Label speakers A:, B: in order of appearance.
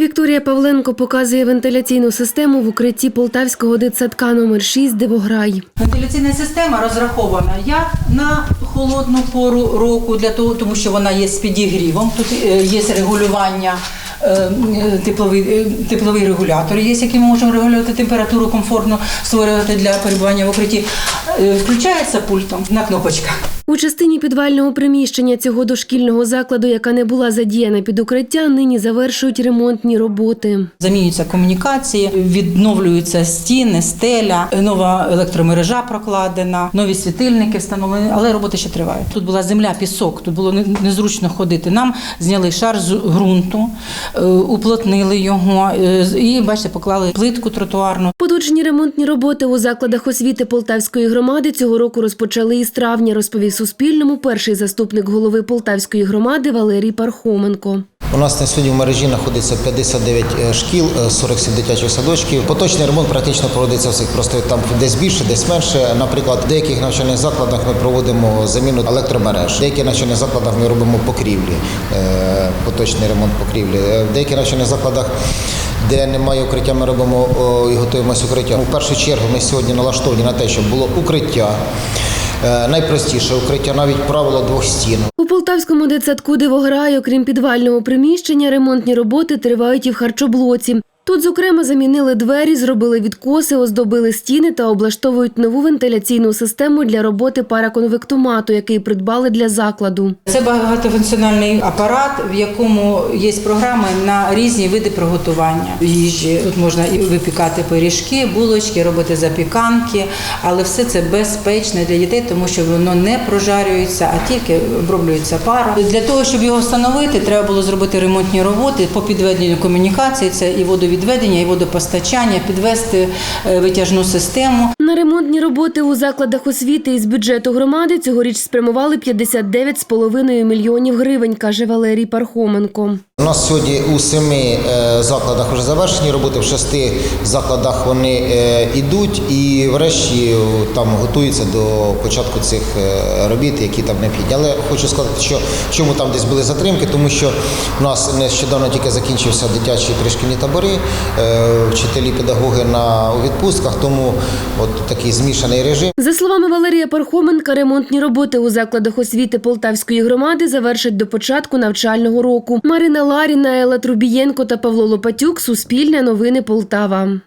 A: Вікторія Павленко показує вентиляційну систему в укритті полтавського дитсадка номер 6 Дивограй.
B: Вентиляційна система розрахована як на холодну пору року, для того, тому що вона є з підігрівом. Тут е, є регулювання. е, е, Тепловий, тепловий регулятор є, яким ми можемо регулювати температуру, комфортно створювати для перебування в укритті. Включається пультом на кнопочках.
A: У частині підвального приміщення цього дошкільного закладу, яка не була задіяна під укриття, нині завершують ремонтні роботи.
B: Замінюються комунікації, відновлюються стіни, стеля, нова електромережа прокладена, нові світильники встановлені, але роботи ще тривають. Тут була земля, пісок, тут було незручно ходити. Нам зняли шар з ґрунту, е, уплотнили його е, і, бачите, поклали плитку тротуарну.
A: Поточні ремонтні роботи у закладах освіти Полтавської громади цього року розпочали із травня, розповів Суспільному перший заступник голови Полтавської громади Валерій Пархоменко.
C: У нас на сьогодні в мережі знаходиться 59 е, шкіл, е, 47 дитячих садочків. Поточний ремонт практично проводиться всіх, просто там десь більше, десь менше. Наприклад, в деяких навчальних закладах ми проводимо заміну електромереж, в деяких навчальних закладах ми робимо покрівлі, е, поточний ремонт покрівлі. Е, В деяких навчальних закладах. Де немає укриття, ми робимо і готуємося укриття. У першу чергу ми сьогодні налаштовані на те, щоб було укриття. Е, Найпростіше укриття, навіть правило двох стін.
A: У Полтавському дитсадку Дивограй, окрім підвального приміщення, ремонтні роботи тривають і в харчоблоці. Тут, зокрема, замінили двері, зробили відкоси, оздобили стіни та облаштовують нову вентиляційну систему для роботи параконвектомату, який придбали для закладу.
B: Це багатофункціональний апарат, в якому є програми на різні види приготування їжі. Тут можна і випікати пиріжки, булочки, робити запіканки, але все це безпечно для дітей, тому що воно не прожарюється, а тільки оброблюється пара. Для того, щоб його встановити, треба було зробити ремонтні роботи по підведенню комунікації. Це і водовідведення, і водопостачання, підвести е, витяжну систему.
A: На ремонтні роботи у закладах освіти із бюджету громади цьогоріч спрямували 59,5 мільйонів гривень, каже Валерій Пархоменко.
C: У нас сьогодні у семи е, закладах вже завершені роботи, в шести закладах вони е, йдуть і врешті там готуються до початку цих е, робіт, які там необхідні. Але хочу сказати, що чому там десь були затримки, тому що у нас нещодавно тільки закінчився дитячі пришкільні табори, е, вчителі, педагоги на у відпустках, тому от такий змішаний режим.
A: За словами Валерія Пархоменка, ремонтні роботи у закладах освіти Полтавської громади завершать до початку навчального року. Марина Ларіна, Елла Трубієнко та Павло Лопатюк. Суспільне новини Полтава.